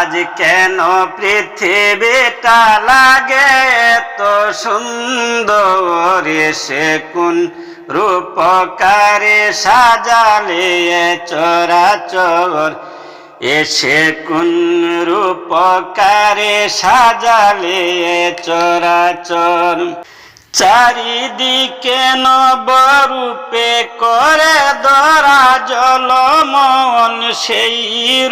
আজ কেন পৃথিবীটা লাগে তো সুন্দর? সে কোন রূপকারে সাজালে চরাচর? এসে কোন রূপকারে সাজালে চরাচর? চারিদিকে নবরূপে করে দরা জলমন সেই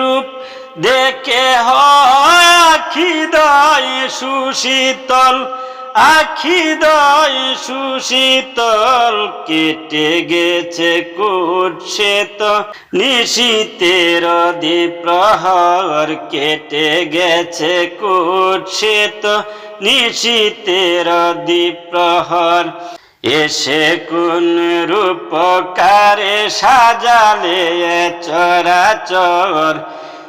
রূপ দেখে হয় আখি দয় সুশীতল আখি দয় সুশীতল, কেটে গেছে কুটছে তো নিশীতের প্রহর কেটে গেছে কুটছে তো নিশীতের প্রহর এসে কোন রূপকারে সাজালে চরাচর।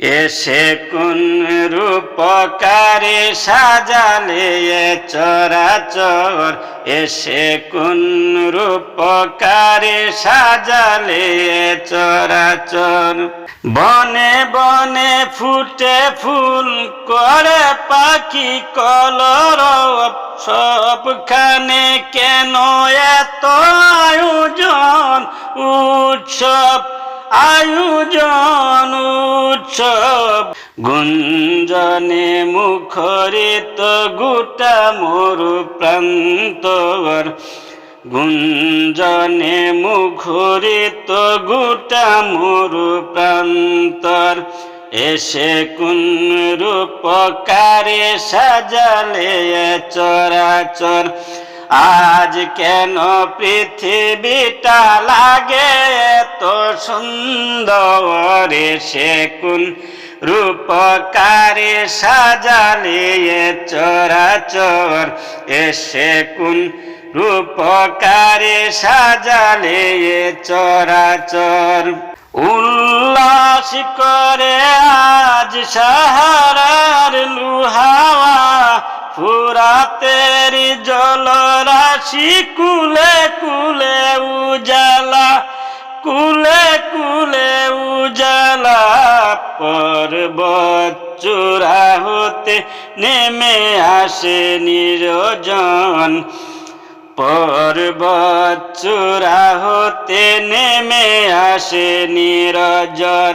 এসে কোন রূপকারে সাজালে এ চরাচর? এসে কোন রূপকারে সাজালে চরাচর? বনে বনে ফুটে ফুল করে পাখি কলর সবখানে কেন এত আয়োজন? উৎসব আয়োজন উৎসব। গুঞ্জনে মুখরিত গোটা মরু প্রান্তর গুঞ্জনে মুখরিত গোটা মরু প্রান্তর। এসে কোন রূপকারে সাজালে চরাচর। আজ কেন পৃথিবীটা লাগে এত সুন্দর? এসে কোন রূপকারে সাজালে চরাচর? এসে কোন রূপকারে সাজালে চরাচর? উল্লাস করে আজ সাহারার লুহাওয়া ফুরাতের জল রাশি কুলে কুলে উজালা, কুলে কুলে উজালা, পর্বত চূড়া হতে নেমে আসে নিরজন। পর্বত চূড়া হতে নেমে আসে নিরজর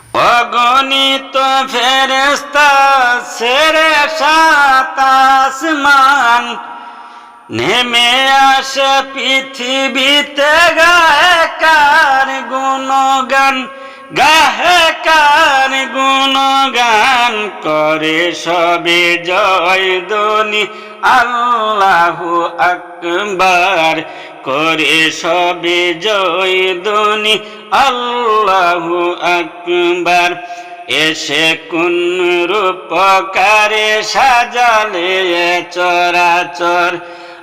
অগণিত ফেরেস্তা সেরে সাতাসমান নেমে আসে পৃথিবীতে গায়কার গায়কার গুণগান করে সবে জয় দনি আল্লাহু আকবার করে সবে জয় দনি আল্লাহু আকবার এসে কোন রূপকারে সাজালে চরাচর